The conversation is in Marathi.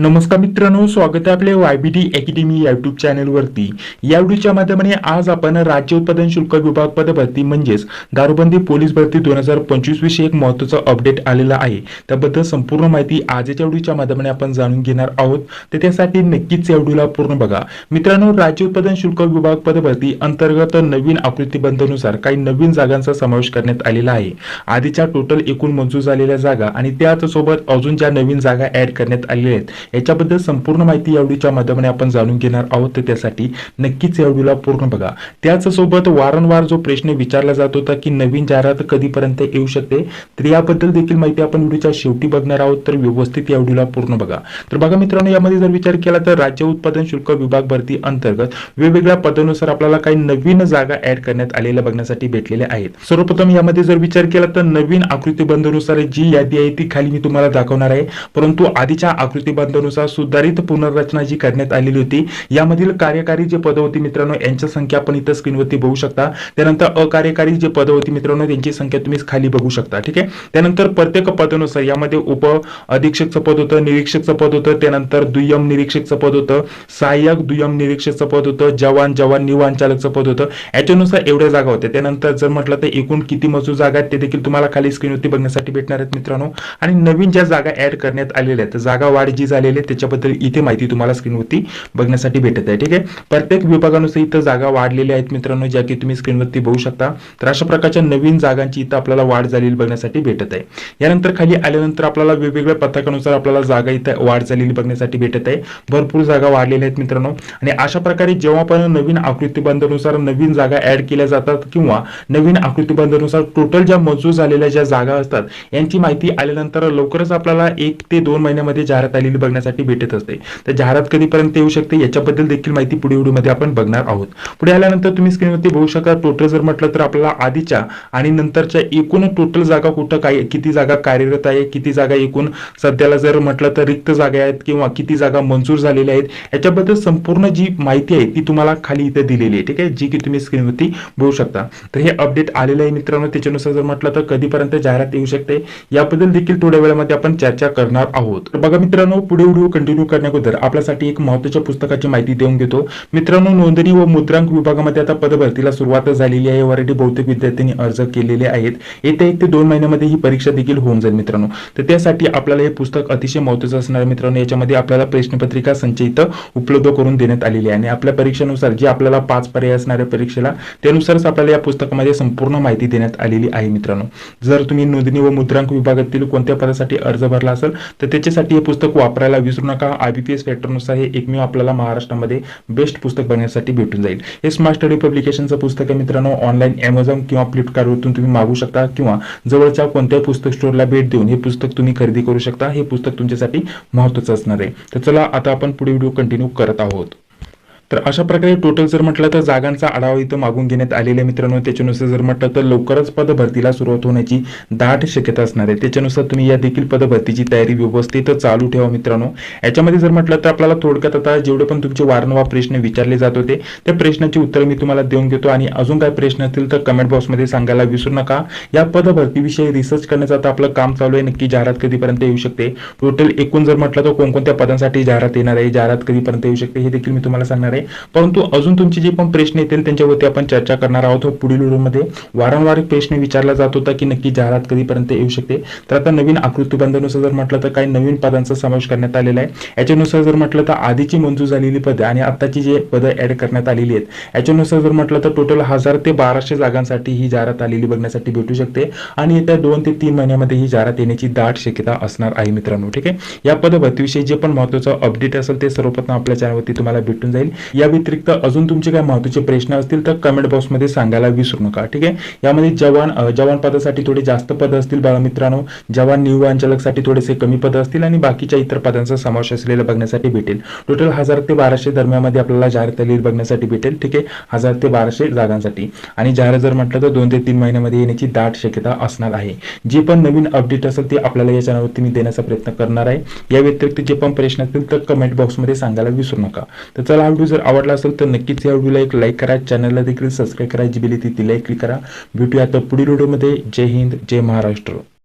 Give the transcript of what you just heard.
नमस्कार मित्रांनो स्वागत आहे आपल्या Y B D academy YouTube चॅनलवरती या व्हिडिओच्या माध्यमाने आज आपण राज्य उत्पादन शुल्क विभाग पदभरती म्हणजेच दारूबंदी पोलीस भरती दोन हजार पंचवीस विषयी एक महत्वाचं अपडेट आलेला आहे. त्याबद्दल संपूर्ण माहिती आजच्या व्हिडिओच्या माध्यमाने आपण जाणून घेणार आहोत. तर त्यासाठी नक्कीच या व्हिडिओला पूर्ण बघा. मित्रांनो राज्य उत्पादन शुल्क विभाग पदभरती अंतर्गत नवीन आकृतीबंधनुसार काही नवीन जागांचा समावेश करण्यात आलेला आहे. आधीच्या टोटल एकूण मंजूर झालेल्या जागा आणि त्याच सोबत अजून ज्या नवीन जागा ऍड करण्यात आलेल्या आहेत याच्याबद्दल संपूर्ण माहिती या व्हिडिओच्या माध्यमाने आपण जाणून घेणार आहोत. तर त्यासाठी नक्कीच या व्हिडिओला पूर्ण बघा. त्याच सोबत वारंवार जो प्रश्न विचारला जात होता की नवीन जाहिरात कधीपर्यंत येऊ शकते तर याबद्दल देखील माहिती आपण व्हिडिओच्या शेवटी बघणार आहोत. तर व्यवस्थित या व्हिडिओला पूर्ण बघा. तर बघा मित्रांनो यामध्ये जर विचार केला तर राज्य उत्पादन शुल्क विभाग भरती अंतर्गत वेगवेगळ्या पदानुसार आपल्याला काही नवीन जागा ऍड करण्यात आलेल्या बघण्यासाठी भेटलेल्या आहेत. सर्वप्रथम यामध्ये जर विचार केला तर नवीन आकृतीबंधानुसार जी यादी आहे ती खाली मी तुम्हाला दाखवणार आहे. परंतु आधीच्या सिद्धांतानुसार सुधारित पुनर्रचना जी करण्यात आलेली होती यामधील कार्यकारी जे पद होती मित्रांनो यांची संख्या आपण इथं स्क्रीनवरती बघू शकता. त्यानंतर अकार्यकारी जे पद होती मित्रांनो त्यांची संख्या तुम्ही खाली बघू शकता ठीक आहे? त्यानंतर प्रत्येक पदानुसार यामध्ये उप अधीक्षकचं पद होतं निरीक्षकचं पद होतं त्यानंतर दुय्यम निरीक्षकचं पद होतं सहाय्यक दुय्यम निरीक्षकचं पद होतं जवान जवान निवान चालकचं पद होतं. याच्यानुसार एवढ्या जागा होत्या. त्यानंतर जर म्हटलं तर एकूण किती मजूर जागा आहेत ते देखील तुम्हाला खाली स्क्रीनवरती बघण्यासाठी भेटणार आहेत मित्रांनो. आणि नवीन ज्या जागा ऍड करण्यात आलेल्या आहेत जागा वाढ जी आहे त्याच्याबद्दल इथे माहिती तुम्हाला स्क्रीनवरती बघण्यासाठी भेटत आहे ठीक आहे? प्रत्येक विभागानुसार इथं जागा वाढलेल्या आहेत मित्रांनो ज्या की तुम्ही स्क्रीनवरती बघू शकता. तर अशा प्रकारच्या नवीन जागांची इथं आपल्याला वाढ झालेली बघण्यासाठी भेटत आहे. यानंतर खाली आल्यानंतर आपल्याला वेगवेगळ्या पथकानुसार आपल्याला जागा इथं वाढ झालेली बघण्यासाठी भेटत आहे. भरपूर जागा वाढलेल्या आहेत मित्रांनो. आणि अशा प्रकारे जेव्हा पण नवीन आकृतीबंधानुसार नवीन जागा ऍड केल्या जातात किंवा नवीन आकृतीबंधानुसार टोटल ज्या मंजूर झालेल्या ज्या जागा असतात यांची माहिती आल्यानंतर लवकरच आपल्याला एक ते दोन महिन्यामध्ये जाहिरात आलेली बघण्यासाठी भेटत असते. तर जाहिरात कधीपर्यंत येऊ शकते याच्याबद्दल देखील माहिती पुढे व्हिडिओमध्ये आपण बघणार आहोत. पुढे आल्यानंतर तुम्ही स्क्रीनवरती बघू शकता टोटल जर म्हटलं तर आपल्याला आधीच्या आणि नंतरच्या एकूण टोटल जागा कुठं काय किती जागा कार्यरत आहे किती जागा एकूण सध्याला जर म्हटलं तर रिक्त जागा आहेत किंवा किती जागा मंजूर झालेल्या आहेत याच्याबद्दल संपूर्ण जी माहिती आहे ती तुम्हाला खाली इथे दिलेली आहे. ठीक आहे? जी की तुम्ही स्क्रीनवरती बघू शकता. तर हे अपडेट आलेलं आहे मित्रांनो. त्याच्यानुसार जर म्हटलं तर कधीपर्यंत जाहिरात येऊ शकते याबद्दल देखील थोड्या वेळामध्ये आपण चर्चा करणार आहोत. तर बघा मित्रांनो पुढे पुढे व्हिडिओ कंटिन्यू करण्याबद्दल आपल्यासाठी एक महत्त्वाच्या पुस्तकाची माहिती देऊन घेतो. मित्रांनो नोंदणी व मुद्रांक विभागामध्ये आता पदभरतीला सुरुवात झालेली आहे. ऑलरेडी बहुतेक विद्यार्थ्यांनी अर्ज केलेले आहेत. येत्या एक ते दोन महिन्यामध्ये ही परीक्षा देखील होऊन जाईल मित्रांनो. तर त्यासाठी आपल्याला हे पुस्तक अतिशय महत्वाचं असणार आहे मित्रांनो. याच्यामध्ये आपल्याला प्रश्नपत्रिका संचयित उपलब्ध करून देण्यात आलेली आहे. आणि आपल्या परीक्षेनुसार जे आपल्याला पाच पर्याय असणाऱ्या परीक्षेला त्यानुसारच आपल्याला या पुस्तकामध्ये संपूर्ण माहिती देण्यात आलेली आहे मित्रांनो. जर तुम्ही नोंदणी व मुद्रांक विभागातील कोणत्या पदासाठी अर्ज भरला असेल तर त्याच्यासाठी हे पुस्तक वापरायला विसरू नका. आय बी पी एस फॅक्टरनुसार हे एकमेव आपल्याला महाराष्ट्रामध्ये बेस्ट पुस्तक बघण्यासाठी भेटून जाईल. हे स्मार्ट स्टडी पब्लिकेशनचं पुस्तक आहे मित्रांनो. ऑनलाईन अमेझॉन किंवा फ्लिपकार्टवरून तुम्ही मागू शकता किंवा जवळच्या कोणत्याही पुस्तक स्टोअरला भेट देऊन हे पुस्तक तुम्ही खरेदी करू शकता. हे पुस्तक तुमच्यासाठी महत्वाचं असणार आहे. तर चला आता आपण पुढे व्हिडिओ कंटिन्यू करत आहोत. तर अशा प्रकारे टोटल जर म्हटलं तर जागांचा आढावा इथं मागून घेण्यात आलेल्या आहे. मित्रांनो त्याच्यानुसार जर म्हटलं तर लवकरच पदभरतीला सुरुवात होण्याची दाट शक्यता असणार आहे. त्याच्यानुसार तुम्ही या देखील पदभरतीची तयारी व्यवस्थित चालू ठेवा मित्रांनो. याच्यामध्ये जर म्हटलं तर आपल्याला थोडक्यात आता जेवढे पण तुमचे वारंवार प्रश्न विचारले जात होते त्या प्रश्नाची उत्तरं मी तुम्हाला देऊन घेतो. आणि अजून काय प्रश्न असतील तर कमेंट बॉक्समध्ये सांगायला विसरू नका. या पदभरतीविषयी रिसर्च करण्याचं आता आपलं काम चालू आहे. नक्की जाहिरात कधीपर्यंत येऊ शकते? टोटल एकूण जर म्हटलं तर कोणकोणत्या पदांसाठी जाहिरात येणार आहे? जाहिरात कधीपर्यंत येऊ शकते? हे देखील मी तुम्हाला सांगणार आहे. परंतु अजून तुमचे जे पण प्रश्न येतील त्यांच्यावरती आपण चर्चा करणार आहोत. हो, पुढील व्हिडिओमध्ये वारंवार प्रश्न विचारला जात होता की नक्की जाहिरात कधीपर्यंत येऊ शकते? तर आता नवीन आकृतीबंधानुसार जर म्हटलं तर काही नवीन पदांचा समावेश करण्यात आलेला आहे. याच्यानुसार जर म्हटलं तर आधीची मंजूर झालेली पदं आणि आताची जे पदं ऍड करण्यात आलेली आहेत. याच्यानुसार जर म्हटलं तर टोटल हजार ते बाराशे जागांसाठी ही जाहिरात आलेली बघण्यासाठी भेटू शकते. आणि येत्या दोन ते तीन महिन्यामध्ये ही जाहिरात येण्याची दाट शक्यता असणार आहे मित्रांनो ठीक आहे? या पदभरतीविषयी जे पण महत्वाचं अपडेट असेल ते सर्वप्रथम आपल्या चॅनलवरती तुम्हाला भेटून जाईल. या व्यतिरिक्त अजून तुमचे काही महत्त्वाचे प्रश्न असतील तर कमेंट बॉक्समध्ये सांगायला विसरू नका ठीक आहे? यामध्ये जवान जवान पदासाठी थोडे जास्त पद असतील बाळामित्रांनो जवान नियुवांचलकसाठी थोडेसे कमी पद असतील आणि बाकीच्या इतर पदांचा समावेश असलेला बघण्यासाठी भेटेल. टोटल हजार ते बाराशे दरम्यानमध्ये आपल्याला जाहिरात आलेली बघण्यासाठी भेटेल ठीक आहे? हजार ते बाराशे जागांसाठी. आणि जाहिरात जर म्हटलं तर दोन ते तीन महिन्यामध्ये येण्याची दाट शक्यता असणार आहे. जे पण नवीन अपडेट असेल ते आपल्याला या चॅनलवरती मी देण्याचा प्रयत्न करणार आहे. या व्यतिरिक्त जे पण प्रश्न असतील तर कमेंट बॉक्समध्ये सांगायला विसरू नका. तर चला हा व्हिडिओ जर आवडला असेल तर नक्कीच या व्हिडिओला एक लाईक करा. चॅनलला देखील सबस्क्राईब करा. जी बिली ती लाईक क्लिक करा. भेटूया आता पुढील व्हिडिओमध्ये जय हिंद जय महाराष्ट्र.